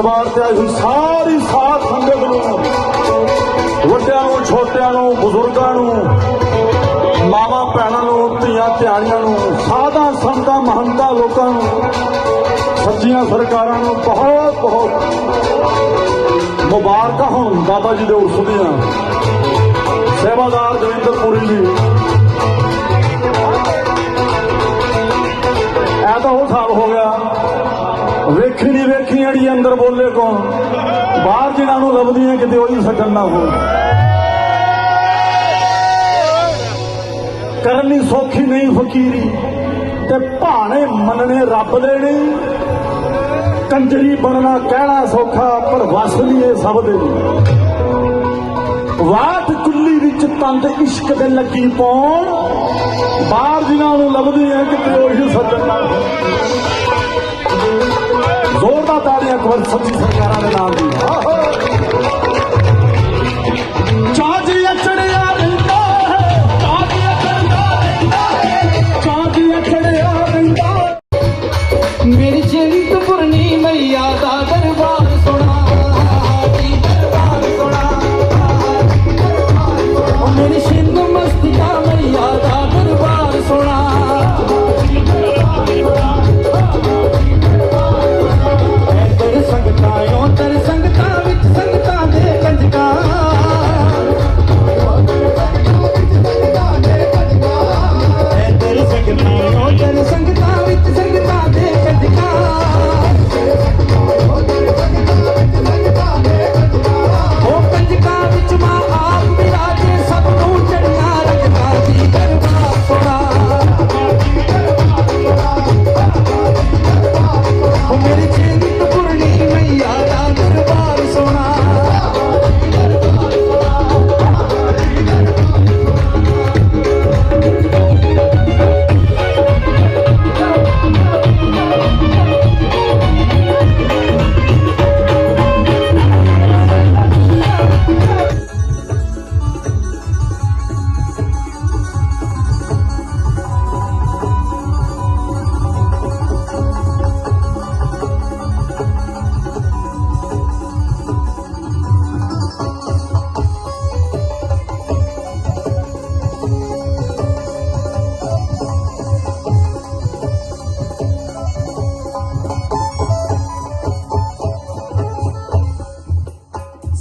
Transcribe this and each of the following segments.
ਦਰਬਾਰ ਤੇ ਆਈ ਸਾਰੀ ਸਾਥ ਸੰਗਤ ਨੂੰ, ਵੱਡਿਆਂ ਨੂੰ, ਛੋਟਿਆਂ ਨੂੰ, ਬਜ਼ੁਰਗਾਂ ਨੂੰ, ਮਾਵਾਂ, ਭੈਣਾਂ ਨੂੰ, ਧੀਆਂ, ਧਿਆਣੀਆਂ ਨੂੰ, ਸਾਧਾਂ, ਸੰਤਾਂ, ਮਹੰਤਾਂ ਲੋਕਾਂ ਨੂੰ, ਸੱਚੀਆਂ ਸਰਕਾਰਾਂ ਨੂੰ ਬਹੁਤ ਬਹੁਤ ਮੁਬਾਰਕਾਂ ਹੋਣ ਬਾਬਾ ਜੀ ਦੇ ਉਸ ਦੀਆਂ। ਸੇਵਾਦਾਰ ਦਵਿੰਦਰਪੁਰੀ ਜੀ। ਇਹ ਤਾਂ ਉਹ ਸਾਲ ਹੋ ਗਿਆ। ਵੇਖੀ ਨਹੀਂ ਵੇਖੀ ਜਿਹੜੀ ਅੰਦਰ ਬੋਲੇ ਕੌਣ? ਬਾਹਰ ਜਿਹਨਾਂ ਨੂੰ ਲੱਭਦੀਆਂ ਕਿਤੇ ਉਹੀ ਸੱਜਣ ਨਾ ਹੋਣ। ਕਰਨੀ ਸੌਖੀ ਨਹੀਂ ਫਕੀਰੀ, ਤੇ ਭਾਣੇ ਮੰਨਣੇ ਰੱਬ ਦੇ ਨਹੀਂ ਕੰਜਰੀ ਬਣਨਾ ਕਹਿਣਾ ਸੌਖਾ, ਪਰ ਵਸ ਨਹੀਂ ਇਹ ਸਭ ਦੇ। ਨਹੀਂ ਵਾਟ ਕੁੱਲੀ ਵਿੱਚ ਤੰਦ ਇਸ਼ਕ ਦੇ ਲੱਗੀ ਪਾਉਣ ਬਾਹਰ ਜਿਹਨਾਂ ਨੂੰ ਲੱਭਦੀ ਹੈ ਕਿਤੇ ਉਹੀ ਸੱਜਣ ਨਾਲ ਜ਼ੋਰਦਾਰ ਤਾੜੀਆਂ ਇੱਕ ਵਾਰ ਸਰਕਾਰਾਂ ਦੇ ਨਾਮ ਦੀ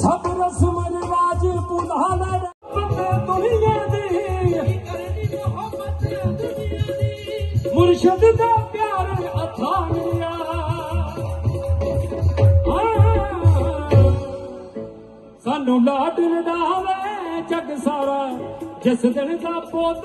سڀ رس پلاءُ پريشد تي پيار هٿ سنو ڊاڏ نه ڏا جڳ سوت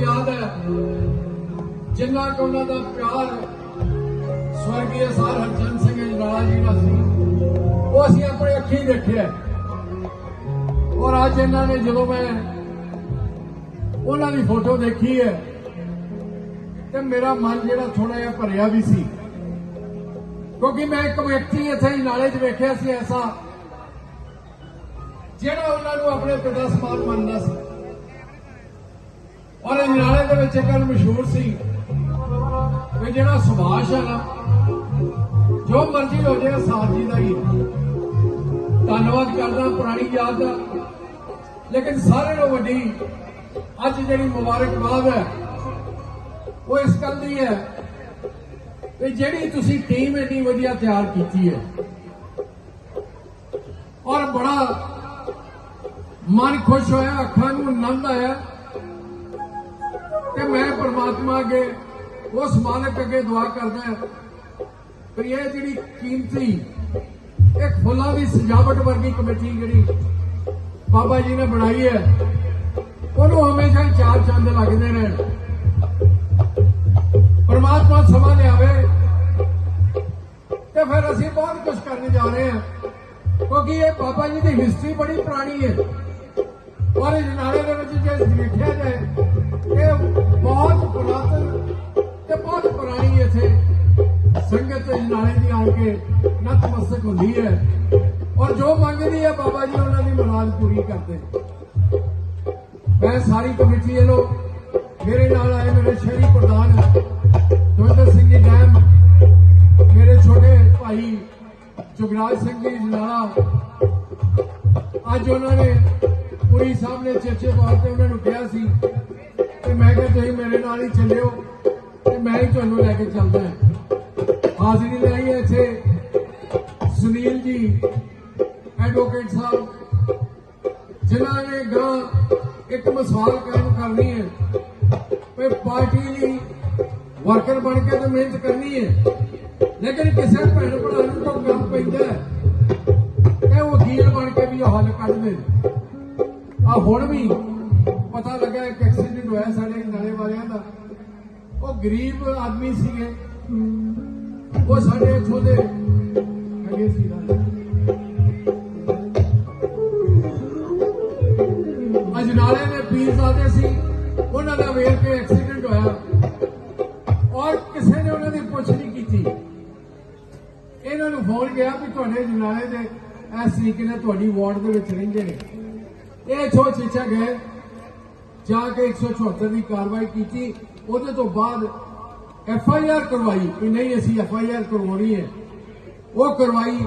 یاد ہے جناک پیار سوگی ہے سار ہرچند سنگھ اجرالا جی کا اپنی اکی دیکھے اور آج انہوں نے جب میں فوٹو دیکھی ہے ਤੇ ਮੇਰਾ ਮਨ ਜਿਹੜਾ ਥੋੜਾ ਜਿਹਾ ਭਰਿਆ ਵੀ ਸੀ। ਕਿਉਂਕਿ ਮੈਂ ਇੱਕ ਵਿਅਕਤੀ ਇੱਥੇ ਹੀ ਨਾਲੇ 'ਚ ਵੇਖਿਆ ਸੀ ਐਸਾ, ਜਿਹੜਾ ਉਹਨਾਂ ਨੂੰ ਆਪਣੇ ਪਿਤਾ ਸਮਾਨ ਮੰਨਦਾ ਸੀ। ਔਰ ਇਹ ਨਾਲੇ ਦੇ ਵਿੱਚ ਇੱਕ ਗੱਲ ਮਸ਼ਹੂਰ ਸੀ ਕਿ ਜਿਹੜਾ ਸੁਭਾਸ਼ ਹੈ ਨਾ, ਜੋ ਮਰਜ਼ੀ ਹੋ ਜਾਏ ਸਾਥ ਜੀ ਦਾ ਹੀ। ਧੰਨਵਾਦ ਕਰਦਾ, ਪੁਰਾਣੀ ਯਾਦ ਦਾ। ਲੇਕਿਨ ਸਾਰਿਆਂ ਨਾਲੋਂ ਵੱਡੀ ਅੱਜ ਜਿਹੜੀ ਮੁਬਾਰਕਬਾਦ ਹੈ ਉਹ ਇਸ ਗੱਲ ਦੀ ਹੈ ਕਿ ਜਿਹੜੀ ਤੁਸੀਂ ਟੀਮ ਇੰਨੀ ਵਧੀਆ ਤਿਆਰ ਕੀਤੀ ਹੈ ਔਰ ਬੜਾ ਮਨ ਖੁਸ਼ ਹੋਇਆ, ਅੱਖਾਂ ਨੂੰ ਆਨੰਦ ਆਇਆ ਕਿ ਮੈਂ ਪਰਮਾਤਮਾ ਅੱਗੇ ਉਸ ਮਾਲਕ ਅੱਗੇ ਦੁਆ ਕਰਦਾ ਹਾਂ ਕਿ ਇਹ ਜਿਹੜੀ ਕੀਮਤੀ, ਇੱਕ ਫੁੱਲਾਂ ਦੀ ਸਜਾਵਟ ਵਰਗੀ ਕਮੇਟੀ ਜਿਹੜੀ ਬਾਬਾ ਜੀ ਨੇ ਬਣਾਈ ਹੈ, ਉਹਨੂੰ ਹਮੇਸ਼ਾ ਚਾਰ ਚੰਦ ਲੱਗਦੇ ਨੇ। ਪਰਮਾਤਮਾ ਸਮਾਂ ਲਿਆਵੇ ਤੇ ਫਿਰ ਅਸੀਂ ਬਹੁਤ ਕੁਝ ਕਰਨ ਜਾ ਰਹੇ ਹਾਂ। ਕਿਉਂਕਿ ਇਹ ਬਾਬਾ ਜੀ ਦੀ ਹਿਸਟਰੀ ਬੜੀ ਪੁਰਾਣੀ ਹੈ। ਔਰ ਇਸ ਨਾਲੇ ਦੇ ਵਿੱਚ ਜੇ ਦੇਖਿਆ ਜਾਏ, ਇਹ ਬਹੁਤ ਪੁਰਾਤਨ ਤੇ ਬਹੁਤ ਪੁਰਾਣੀ ਇੱਥੇ ਸੰਗਤ ਇਸ ਨਾਲੇ ਦੀ ਆ ਕੇ ਨਤਮਸਤਕ ਹੁੰਦੀ ਹੈ। ਔਰ ਜੋ ਮੰਗਦੀ ਹੈ ਬਾਬਾ ਜੀ ਉਹਨਾਂ ਦੀ ਮੁਰਾਦ ਪੂਰੀ ਕਰਦੇ। ਮੈਂ ਸਾਰੀ ਕਮੇਟੀ ਵੱਲੋਂ ਮੇਰੇ ਨਾਲ ਆਏ ਮੇਰੇ ਸ਼ਹਿਰੀ ਅੱਜ ਉਹਨਾਂ ਨੇ ਪੁਰੀ ਸਾਹਿਬ ਨੇ ਚੇਚੇ ਤੌਰ ਤੇ ਉਹਨਾਂ ਨੂੰ ਕਿਹਾ ਸੀ ਕਿ ਮੈਂ ਕਿਹਾ, ਤੁਸੀਂ ਮੇਰੇ ਨਾਲ ਹੀ ਚੱਲਿਓ ਤੇ ਮੈਂ ਹੀ ਤੁਹਾਨੂੰ ਲੈ ਕੇ ਚੱਲਦਾ ਹਾਂ। ਹਾਜ਼ਰੀ ਲਈ ਹੈ ਇੱਥੇ ਸੁਨੀਲ ਜੀ ਐਡਵੋਕੇਟ ਸਾਹਿਬ, ਜਿਨ੍ਹਾਂ ਨੇ ਗਾਂ ਇੱਕ ਮਿਸਾਲ ਕਾਇਮ ਕਰਨੀ ਹੈ ਕਿ ਪਾਰਟੀ ਲਈ ਵਰਕਰ ਬਣ ਕੇ ਤਾਂ ਮਿਹਨਤ ਕਰਨੀ ਹੈ। ਲੇਕਿਨ ਕਿਸੇ ਭੈਣ ਭਰਾ ਨੂੰ ਤਾਂ ਕੰਮ ਪੈਂਦਾ ਹੈ। ਕਿ ਉਹ ਵਕੀਲ ਬਣ ਕੇ ਕੱਢਦੇ ਆ ਹੁਣ ਵੀ ਪਤਾ ਲੱਗਾ ਇੱਕ ਐਕਸੀਡੈਂਟ ਹੋਇਆ ਸਾਡੇ ਨਾਲੇ ਵਾਲਿਆਂ ਦਾ। ਉਹ ਗਰੀਬ ਆਦਮੀ ਸੀਗੇ। ਉਹ ਸਾਡੇ ਇੱਥੋਂ ਦੇ ਹੈਗੇ ਸੀ ਅਜਨਾਲੇ ਦੇ ਪੀਰਜ਼ਾਦੇ ਸੀ। ਉਹਨਾਂ ਦਾ ਵੇਖ ਕੇ ਐਕਸੀਡੈਂਟ ਹੋਇਆ। ਔਰ ਕਿਸੇ ਨੇ ਉਹਨਾਂ ਦੀ ਪੁੱਛ ਨਹੀਂ ਕੀਤੀ। ਇਹਨਾਂ ਨੂੰ ਫੋਨ ਗਿਆ ਵੀ ਤੁਹਾਡੇ ਜਨਾਲੇ ਦੇ ਇਸ ਤਰੀਕੇ ਨਾਲ ਤੁਹਾਡੀ ਵਾਰਡ ਦੇ ਵਿੱਚ ਰਹਿੰਦੇ ਨੇ। ਇਹ ਛੋ ਚੀਚਾ ਗਏ ਜਾ ਕੇ 174 ਦੀ ਕਾਰਵਾਈ ਕੀਤੀ। ਉਹਦੇ ਤੋਂ ਬਾਅਦ ਐਫ ਆਈ ਆਰ ਕਰਵਾਈ ਕਿ ਨਹੀਂ, ਅਸੀਂ ਐਫ ਆਈ ਆਰ ਕਰਵਾਉਣੀ ਹੈ। ਉਹ ਕਰਵਾਈ।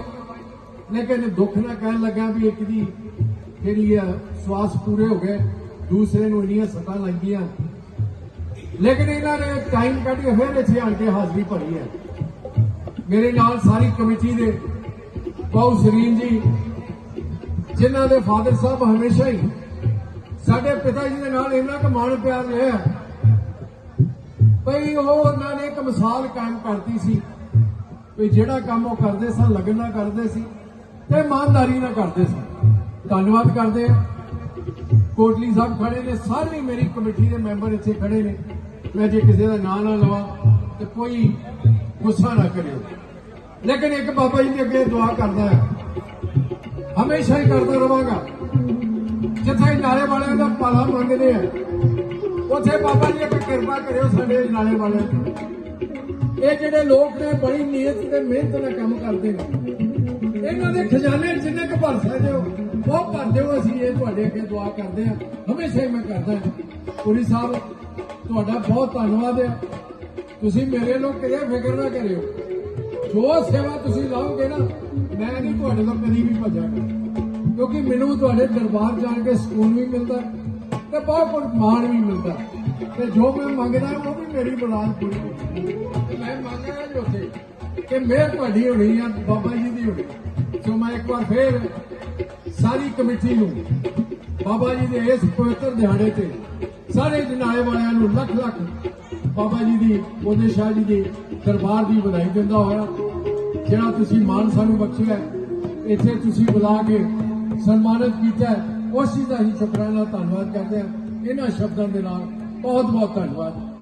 ਲੇਕਿਨ ਦੁੱਖ ਨਾਲ ਕਹਿਣ ਲੱਗਾ ਵੀ ਇੱਕ ਦੀ ਜਿਹੜੀ ਆ, ਸਵਾਸ ਪੂਰੇ ਹੋ ਗਏ। ਦੂਸਰੇ ਨੂੰ ਇੰਨੀਆਂ ਸੱਟਾਂ ਲੱਗੀਆਂ। ਲੇਕਿਨ ਇਹਨਾਂ ਨੇ ਟਾਈਮ ਕੱਢ ਕੇ ਫਿਰ ਇੱਥੇ ਆਣ ਕੇ ਹਾਜ਼ਰੀ ਭਰੀ ਹੈ। ਮੇਰੇ ਨਾਲ ਸਾਰੀ ਕਮੇਟੀ ਦੇ ਬਹੁ ਸਰੀਨ ਜੀ, ਜਿਨ੍ਹਾਂ ਦੇ ਫਾਦਰ ਸਾਹਿਬ ਹਮੇਸ਼ਾ ਹੀ ਸਾਡੇ ਪਿਤਾ ਜੀ ਦੇ ਨਾਲ ਇੰਨਾ ਕੁ ਮਾਣ ਪਿਆਰ ਰਿਹਾ ਭਈ ਉਹ ਉਹਨਾਂ ਨੇ ਇੱਕ ਮਿਸਾਲ ਕਾਇਮ ਕਰਤੀ ਸੀ ਵੀ ਜਿਹੜਾ ਕੰਮ ਉਹ ਕਰਦੇ ਸਨ, ਲਗਨ ਨਾਲ ਕਰਦੇ ਸੀ ਤੇ ਇਮਾਨਦਾਰੀ ਨਾਲ ਕਰਦੇ ਸਨ। ਧੰਨਵਾਦ ਕਰਦੇ ਆ ਕੋਟਲੀ ਸਾਹਿਬ ਖੜੇ ਨੇ, ਸਾਰੀ ਮੇਰੀ ਕਮੇਟੀ ਦੇ ਮੈਂਬਰ ਇੱਥੇ ਖੜੇ ਨੇ। ਮੈਂ ਜੇ ਕਿਸੇ ਦਾ ਨਾਂ ਨਾ ਲਵਾਂ ਤੇ ਕੋਈ ਗੁੱਸਾ ਨਾ ਕਰਿਓ। ਲੇਕਿਨ ਇੱਕ ਬਾਬਾ ਜੀ ਦੇ ਅੱਗੇ ਦੁਆ ਕਰਦਾ ਹੈ। ਹਮੇਸ਼ਾ ਹੀ ਕਰਦਾ ਰਵਾਂਗਾ। ਜਿੱਥੇ ਨਾਲੇ ਵਾਲਿਆਂ ਦਾ ਪਾਲਾ ਮੰਗਦੇ ਆ, ਉੱਥੇ ਬਾਬਾ ਜੀ ਇੱਕ ਕਿਰਪਾ ਕਰਿਓ ਸਾਡੇ ਨਾਲੇ ਵਾਲਿਆਂ ਤੇ। ਇਹ ਜਿਹੜੇ ਲੋਕ ਨੇ, ਬੜੀ ਨੀਅਤ ਤੇ ਮਿਹਨਤ ਨਾਲ ਕੰਮ ਕਰਦੇ ਨੇ। ਇਹਨਾਂ ਦੇ ਖਜ਼ਾਨੇ ਜਿੰਨੇ ਕੁ ਭਰ ਸਕਦੇ ਹੋ, ਉਹ ਭਰ ਦਿਓ ਅਸੀਂ, ਇਹ ਤੁਹਾਡੇ ਅੱਗੇ ਦੁਆ ਕਰਦੇ ਹਾਂ ਹਮੇਸ਼ਾ ਹੀ ਮੈਂ ਕਰਦਾ ਪੁਰੀ ਸਾਹਿਬ, ਤੁਹਾਡਾ ਬਹੁਤ ਧੰਨਵਾਦ ਹੈ ਤੁਸੀਂ ਮੇਰੇ ਲੋਕ ਕਿਹੜੇ ਫਿਕਰ ਨਾ ਕਰਿਓ। ਜੋ ਸੇਵਾ ਤੁਸੀਂ ਲਾਓਗੇ ਨਾ, ਮੈਂ ਨਹੀਂ ਤੁਹਾਡੇ ਤੋਂ ਕਦੀ ਵੀ ਭੱਜਾਂਗਾ ਕਿਉਂਕਿ ਮੈਨੂੰ ਤੁਹਾਡੇ ਦਰਬਾਰ ਜਾਣ ਕੇ ਸਕੂਨ ਵੀ ਮਿਲਦਾ ਤੇ ਬਹੁਤ ਮਾਣ ਵੀ ਮਿਲਦਾ। ਤੇ ਜੋ ਮੈਂ ਮੰਗਦਾ, ਉਹ ਵੀ ਮੇਰੀ ਮੁਰਾਦ ਪੂਰੀ ਤੇ ਮੈਂ ਮੰਗਦਾ ਜੀ ਉੱਥੇ ਕਿ ਮਿਹਰ ਤੁਹਾਡੀ ਹੋਣੀ ਆ, ਬਾਬਾ ਜੀ ਦੀ ਹੋਣੀ। ਸੋ ਮੈਂ ਇੱਕ ਵਾਰ ਫੇਰ ਸਾਰੀ ਕਮੇਟੀ ਨੂੰ, ਬਾਬਾ ਜੀ ਦੇ ਇਸ ਪਵਿੱਤਰ ਦਿਹਾੜੇ ਤੇ, ਸਾਰੇ ਜਨਾਲੇ ਵਾਲਿਆਂ ਨੂੰ ਲੱਖ ਲੱਖ ਬਾਬਾ ਜੀ ਦੀ, ਉਹਦੇ ਸ਼ਾਹ ਜੀ ਦੇ ਦਰਬਾਰ ਦੀ ਵਧਾਈ ਦਿੰਦਾ ਹੋਇਆ। ਜਿਹੜਾ ਤੁਸੀਂ ਮਾਨ ਸਾਨੂੰ ਬਖਸ਼ਿਆ ਇੱਥੇ ਤੁਸੀਂ ਬੁਲਾ ਕੇ ਸਨਮਾਨਿਤ ਕੀਤਾ ਹੈ, ਉਸ ਚੀਜ਼ ਦਾ ਹੀ ਸ਼ੁਕਰਾਨਾ ਧੰਨਵਾਦ ਕਰਦੇ ਹਾਂ। ਇਹਨਾਂ ਸ਼ਬਦਾਂ ਦੇ ਨਾਲ ਬਹੁਤ ਬਹੁਤ ਧੰਨਵਾਦ।